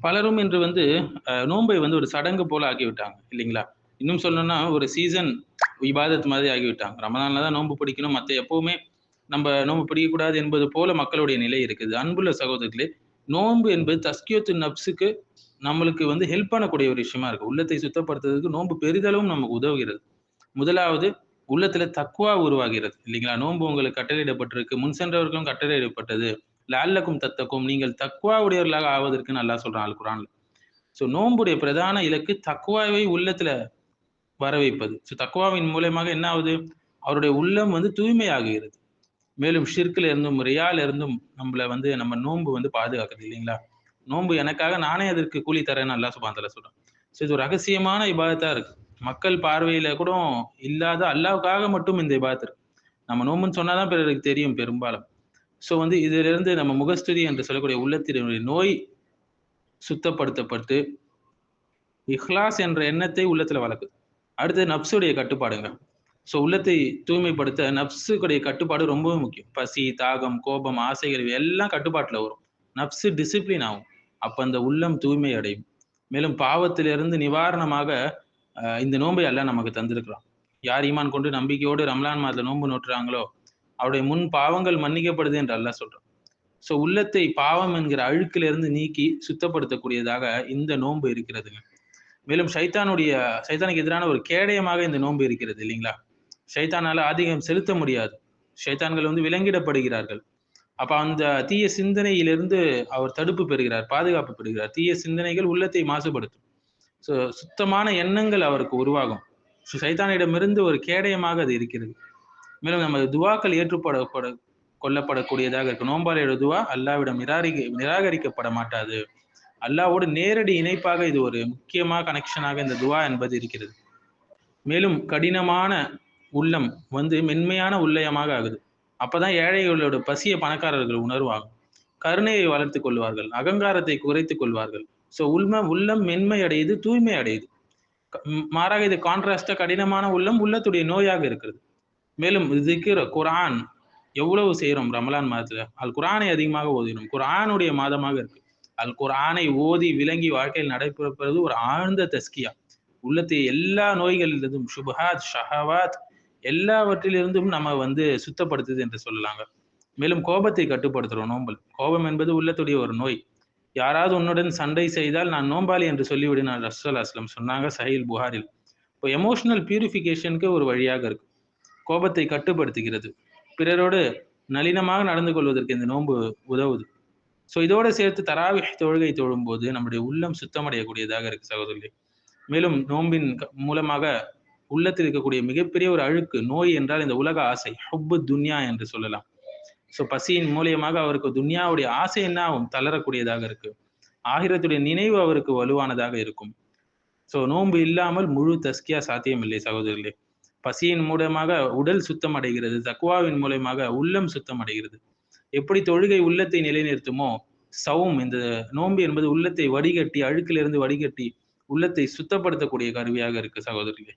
பலரும் இன்று வந்து நோன்பை வந்து ஒரு சடங்கு போல ஆக்கிவிட்டாங்க இல்லைங்களா? இன்னும் சொல்லணும்னா ஒரு சீசன் இபாதத் மாதிரி ஆகிவிட்டாங்க ரமதானில் தான் நோன்பு பிடிக்கணும். மற்ற எப்பவுமே நம்ம நோன்பு பிடிக்கக்கூடாது என்பது போல மக்களுடைய நிலை இருக்குது. அன்புள்ள சகோதரர்களே நோன்பு என்பது தஸ்கியத்து நப்ஸுக்கு நம்மளுக்கு வந்து ஹெல்ப் பண்ணக்கூடிய ஒரு விஷயமா இருக்கு. உள்ளத்தை சுத்தப்படுத்துறதுக்கு நோன்பு பெரிதளவும் நமக்கு உதவுகிறது. முதலாவது உள்ளத்துல தக்குவா உருவாகிறது இல்லைங்களா? நோன்பு உங்களுக்கு கட்டளையிடப்பட்டிருக்கு முன் சென்றவர்களும் கட்டளையிடப்பட்டது. லல்லக்கும் தத்தக்கும் நீங்கள் தக்குவா உடையவர்களாக ஆவதற்கு நல்லா சொல்றான் அல் குரான்ல ஸோ நோன்புடைய பிரதான இலக்கு தக்குவாவை உள்ளத்துல வர வைப்பது ஸோ தக்குவாவின் மூலயமாக என்ன ஆகுது? அவருடைய உள்ளம் வந்து தூய்மையாகுகிறது மேலும் ஷிர்கில் இருந்தும் ரியால இருந்தும் நம்மள வந்து நம்ம நோன்பு வந்து பாதுகாக்குது இல்லைங்களா? நோன்பு எனக்காக நானே அதற்கு கூலி தரேன்னு அல்லா சுபாந்தல சொல்றேன். ஸோ இது ஒரு ரகசியமான இபாதத்தா இருக்கு. மக்கள் பார்வையில கூட இல்லாத அல்லாவுக்காக மட்டும் இந்த இபாதத்து இருக்கு. நம்ம நோம்புன்னு சொன்னாதான் பிறருக்கு தெரியும் பெரும்பாலும். ஸோ வந்து இதிலிருந்து நம்ம முகஸ்துதி என்று சொல்லக்கூடிய உள்ளத்தினுடைய நோய் சுத்தப்படுத்தப்பட்டு இஹ்லாஸ் என்ற எண்ணத்தை உள்ளத்தில் வளர்க்குது. அடுத்து நப்சுடைய கட்டுப்பாடுங்க. ஸோ உள்ளத்தை தூய்மைப்படுத்த நப்சுடைய கட்டுப்பாடு ரொம்பவும் முக்கியம். பசி தாகம் கோபம் ஆசைகள் எல்லாம் கட்டுப்பாட்டில் வரும். நப்சு டிசிப்ளின் ஆகும். அப்போ அந்த உள்ளம் தூய்மை அடையும். மேலும் பாவத்திலிருந்து நிவாரணமாக இந்த நோன்பை எல்லாம் நமக்கு தந்திருக்கிறான். யார் ஈமான் கொண்டு நம்பிக்கையோடு ரம்லான் மாதத்தில் நோன்பு நோட்டுறாங்களோ அவருடைய முன் பாவங்கள் மன்னிக்கப்படுது என்று அல்லாஹ் சொல்றான் ஸோ உள்ளத்தை பாவம் என்கிற அழுக்கிலிருந்து நீக்கி சுத்தப்படுத்தக்கூடியதாக இந்த நோன்பு இருக்கிறதுங்க. மேலும் சைத்தானுடைய சைத்தானுக்கு எதிரான ஒரு கேடயமாக இந்த நோன்பு இருக்கிறது இல்லைங்களா? சைத்தானால ஆதிக்கம் செலுத்த முடியாது. சைத்தான்கள் வந்து விலங்கிடப்படுகிறார்கள். அப்ப அந்த தீய சிந்தனையிலிருந்து அவர் தடுப்பு பெறுகிறார் பாதுகாப்பு பெறுகிறார். தீய சிந்தனைகள் உள்ளத்தை மாசுபடுத்தும். ஸோ சுத்தமான எண்ணங்கள் அவருக்கு உருவாகும். ஸோ சைத்தானிடமிருந்து ஒரு கேடயமாக அது இருக்கிறது. மேலும் நமது துவாக்கள் ஏற்றுப்படப்பட கொல்லப்படக்கூடியதாக இருக்கு நோம்பாலையோட துவா அல்லாவிடம் நிராகரி நிராகரிக்கப்பட மாட்டாது. அல்லாவோடு நேரடி இணைப்பாக இது ஒரு முக்கியமாக கனெக்ஷனாக இந்த துவா என்பது இருக்கிறது. மேலும் கடினமான உள்ளம் வந்து மென்மையான உள்ளயமாக ஆகுது. அப்பதான் ஏழைகளோட பசிய பணக்காரர்கள் உணர்வாகும் கருணையை வளர்த்து கொள்வார்கள். அகங்காரத்தை குறைத்து கொள்வார்கள். ஸோ உள்ம உள்ளம் மென்மை அடையுது தூய்மை அடையுது. மாறாக இது கான்ட்ராஸ்டா கடினமான உள்ளம் உள்ளத்துடைய நோயாக இருக்கிறது. மேலும் திக்ர் குரான் எவ்வளவு செய்கிறோம் ரமலான் மாதத்தில்? அல் குரானை அதிகமாக ஓதினோம். குரானுடைய மாதமாக இருக்கு. அல் குரானை ஓதி விளங்கி வாழ்க்கையில் நடைபெறுவது ஒரு ஆழ்ந்த தஸ்கியா. உள்ளத்தை எல்லா நோய்களிலிருந்தும் சுபஹாத் ஷஹவாத் எல்லாவற்றிலிருந்தும் நம்ம வந்து சுத்தப்படுத்துது என்று சொல்லலாங்க. மேலும் கோபத்தை கட்டுப்படுத்துகிறோம் நோம்பல் கோபம் என்பது உள்ளத்துடைய ஒரு நோய். யாராவது உன்னுடன் சண்டை செய்தால் நான் நோம்பாளி என்று சொல்லிவிடு நான் ரசூல் அஸ்லம் சொன்னாங்க சஹில் புகாரில். இப்போ எமோஷனல் பியூரிஃபிகேஷனுக்கு ஒரு வழியாக இருக்கு. கோபத்தை கட்டுப்படுத்துகிறது. பிறரோடு நளினமாக நடந்து கொள்வதற்கு இந்த நோன்பு உதவுது. ஸோ இதோட சேர்த்து தராவி தொழுகை தொழும்போது நம்முடைய உள்ளம் சுத்தமடையக்கூடியதாக இருக்கு சகோதரி மேலும் நோன்பின் மூலமாக உள்ளத்தில் இருக்கக்கூடிய மிகப்பெரிய ஒரு அழுக்கு நோய் என்றால் இந்த உலக ஆசை ஹொப்பு துன்யா என்று சொல்லலாம். ஸோ பசியின் மூலியமாக அவருக்கு துன்யாவுடைய ஆசை என்ன ஆகும் தளரக்கூடியதாக இருக்கு. ஆகிரத்துடைய நினைவு அவருக்கு வலுவானதாக இருக்கும். ஸோ நோன்பு இல்லாமல் முழு தஸ்கியா சாத்தியமில்லை சகோதரர்களே. பசியின் மூலமாக உடல் சுத்தம் அடைகிறது தக்குவாவின் மூலயமாக உள்ளம் சுத்தம் அடைகிறது எப்படி தொழுகை உள்ளத்தை நிலைநிறுத்துமோ சவும் இந்த நோன்பு என்பது உள்ளத்தை வடிகட்டி அழுக்கிலிருந்து வடிகட்டி உள்ளத்தை சுத்தப்படுத்தக்கூடிய கருவியாக இருக்கு சகோதரர்களே